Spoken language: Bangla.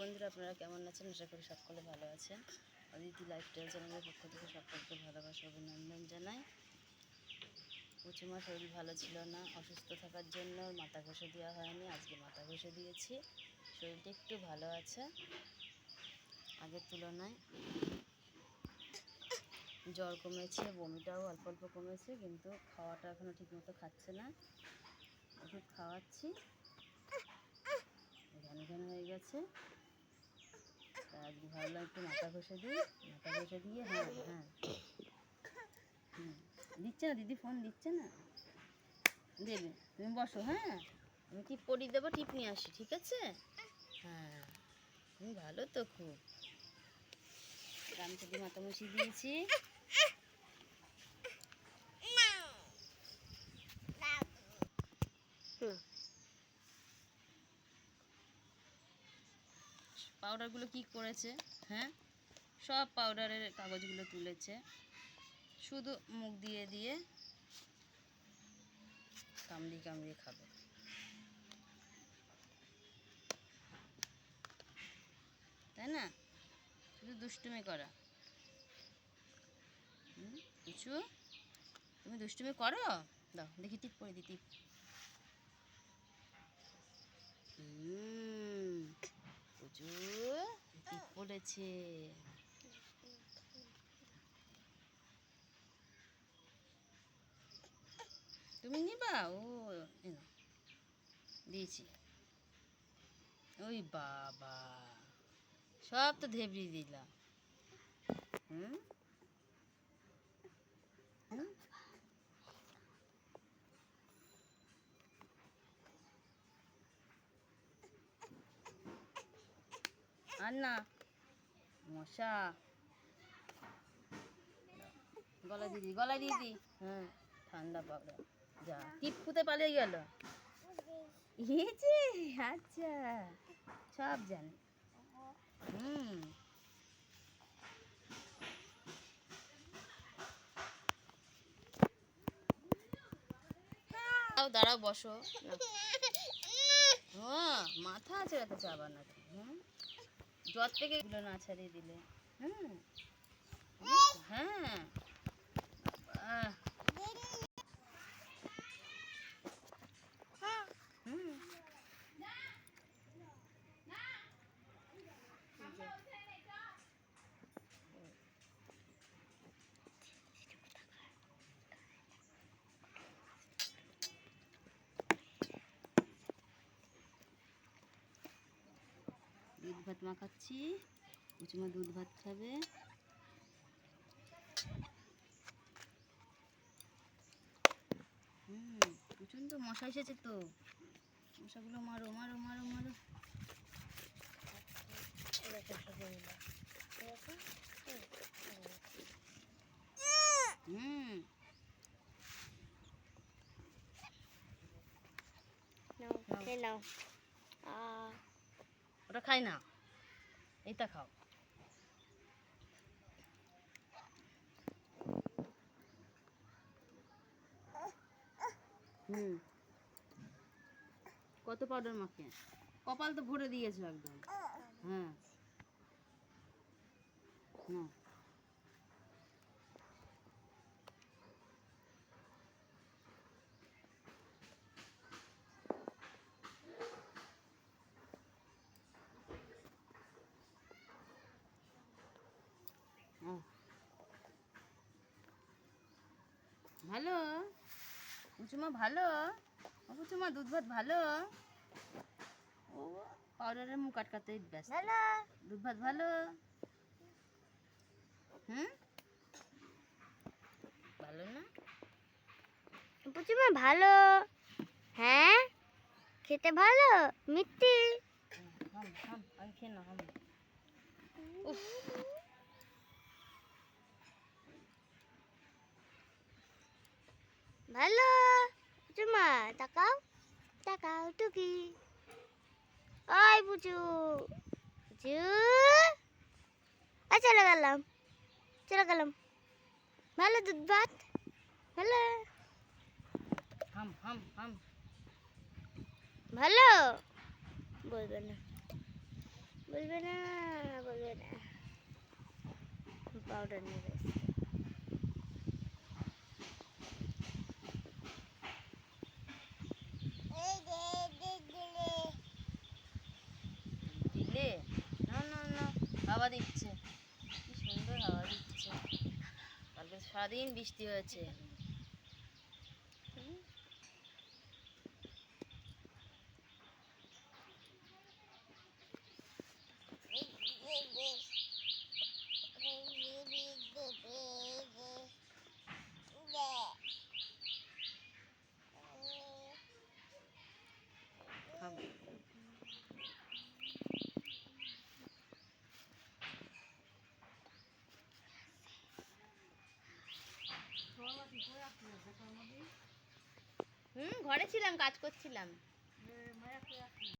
বন্ধুরা, আপনারা কেমন আছেন? আশা করি সকলে ভালো আছেন। অদিতি লাইফস্টাইল চ্যানেলের পক্ষ থেকে সকলকে ভালোবাসা, অভিনন্দন জানাই। পুচুমার শরীর ভালো ছিল না, অসুস্থ থাকার জন্য মাথা ঘষে দেওয়া হয়নি, আজকে মাথা ঘষে দিয়েছি। শরীরটা একটু ভালো আছে। আগের তুলনায় জ্বর কমেছে, বমিটাও অল্প অল্প কমেছে, কিন্তু খাওয়াটা এখনও ঠিকমতো খাচ্ছে না। ওষুধ খাওয়াচ্ছি। ঘন ঘন হয়ে গেছে। ভাবলাম একটু মাথা ঘষে দিই মাথা ঘষে দিয়ে হ্যাঁ হ্যাঁ। দিচ্ছে না দিদি ফোন? দিচ্ছে না? দেবে। তুমি বসো হ্যাঁ। আমি টিপ পরিয়ে দেবো টিপ নিয়ে আসি ঠিক আছে? হ্যাঁ। তুমি ভালো তো খুব। রামচুদি মাতামসি দিয়েছি। পাউডারগুলো কি করেছে? হ্যাঁ? সব পাউডারের কাগজগুলো তুলেছে। শুধু মুখ দিয়ে দিয়ে কামড়িয়ে কামড়িয়ে খাবে। তাই না? শুধু দুষ্টুমি করা। কিছু তুমি দুষ্টুমি করো? দাও, দেখি টিপ করে দি টিপ হুম টিপ পড়েছে তুমি নিবা? ও দিয়েছি। ওই বাবা। সব তো ধেবড়ি দিলাম। হুম? আর না মশা গলা দিদি গলা দিদি হ্যাঁ ঠান্ডা পাবে যা, টিপ ফুতে পালিয়ে গেল। আচ্ছা। সব জানি। হুম। দাঁড়াও, বসো। হ্যাঁ মাথা আছে এত চাবার না হুম। জ্বর থেকে এগুলো না ছাড়িয়ে দিলে। হ্যাঁ আহ, হুম দুধ ভাত মাখাচ্ছি। উঁচুমা দুধ ভাত খাবে। হুম, প্রচণ্ড মশা এসেছে তো। মশাগুলো মারো মারো মারো মারো। হুম। নাও ওটা খাই না। এইটা খাও। হুম। কত পাউডার মাখে? কপাল তো ভরে দিয়েছ একদম। হ্যাঁ। না। ভালো? উঁচুমা ভালো? উঁচুমা দুধ ভাত ভালো? ও পাউডারের মুখ আটকাতে ব্যস্ত। দুধ ভাত ভালো? হুম? ভালো না? পুচিমা ভালো। হ্যাঁ? খেতে ভালো? মিষ্টি? উফ ভালো পুচিমা তাকাও তাকাও টুকি ওই পুচু আ চলে গেলাম চলে গেলাম ভালো দুধ ভাত ভালো হাম হাম হাম ভালো বলবে না বলবে না বলবে না পাউডার নেবে দিলে না না না হাওয়া দিচ্ছে। কি সুন্দর হাওয়া দিচ্ছে। কালকে সারাদিন বৃষ্টি হয়েছে। হুম ঘরে ছিলাম কাজ করছিলাম।